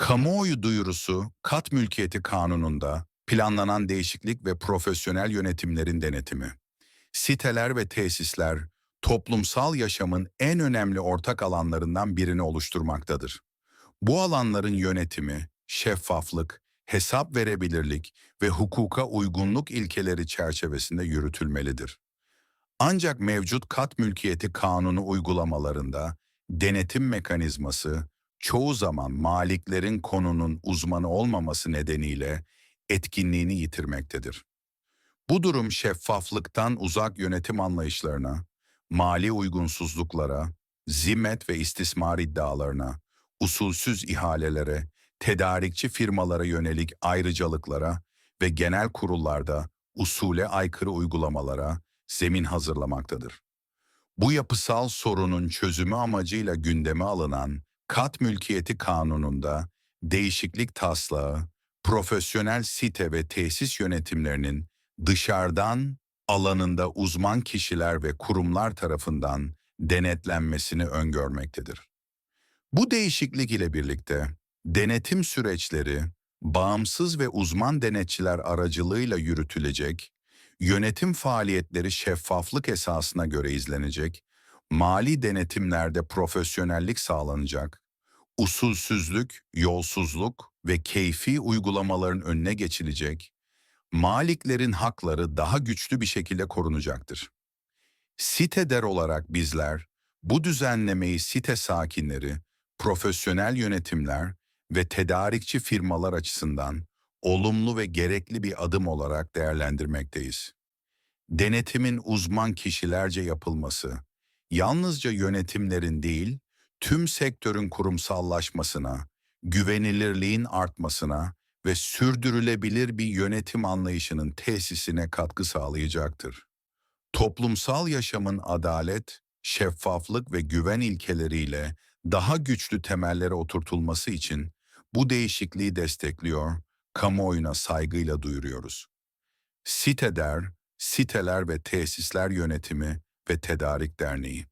Kamuoyu duyurusu, kat mülkiyeti kanununda planlanan değişiklik ve profesyonel yönetimlerin denetimi. Siteler ve tesisler, toplumsal yaşamın en önemli ortak alanlarından birini oluşturmaktadır. Bu alanların yönetimi, şeffaflık, hesap verebilirlik ve hukuka uygunluk ilkeleri çerçevesinde yürütülmelidir. Ancak mevcut kat mülkiyeti kanunu uygulamalarında denetim mekanizması çoğu zaman maliklerin konunun uzmanı olmaması nedeniyle etkinliğini yitirmektedir. Bu durum şeffaflıktan uzak yönetim anlayışlarına, mali uygunsuzluklara, zimmet ve istismar iddialarına, usulsüz ihalelere, tedarikçi firmalara yönelik ayrıcalıklara ve genel kurullarda usule aykırı uygulamalara zemin hazırlamaktadır. Bu yapısal sorunun çözümü amacıyla gündeme alınan kat mülkiyeti kanununda değişiklik taslağı, profesyonel site ve tesis yönetimlerinin dışarıdan alanında uzman kişiler ve kurumlar tarafından denetlenmesini öngörmektedir. Bu değişiklik ile birlikte denetim süreçleri bağımsız ve uzman denetçiler aracılığıyla yürütülecek, yönetim faaliyetleri şeffaflık esasına göre izlenecek, mali denetimlerde profesyonellik sağlanacak, usulsüzlük, yolsuzluk ve keyfi uygulamaların önüne geçilecek, maliklerin hakları daha güçlü bir şekilde korunacaktır. Siteder olarak bizler, bu düzenlemeyi site sakinleri, profesyonel yönetimler ve tedarikçi firmalar açısından olumlu ve gerekli bir adım olarak değerlendirmekteyiz. Denetimin uzman kişilerce yapılması, yalnızca yönetimlerin değil, tüm sektörün kurumsallaşmasına, güvenilirliğin artmasına ve sürdürülebilir bir yönetim anlayışının tesisine katkı sağlayacaktır. Toplumsal yaşamın adalet, şeffaflık ve güven ilkeleriyle daha güçlü temellere oturtulması için bu değişikliği destekliyor, kamuoyuna saygıyla duyuruyoruz. Siteder, Siteler ve Tesisler Yönetimi ve Tedarik Derneği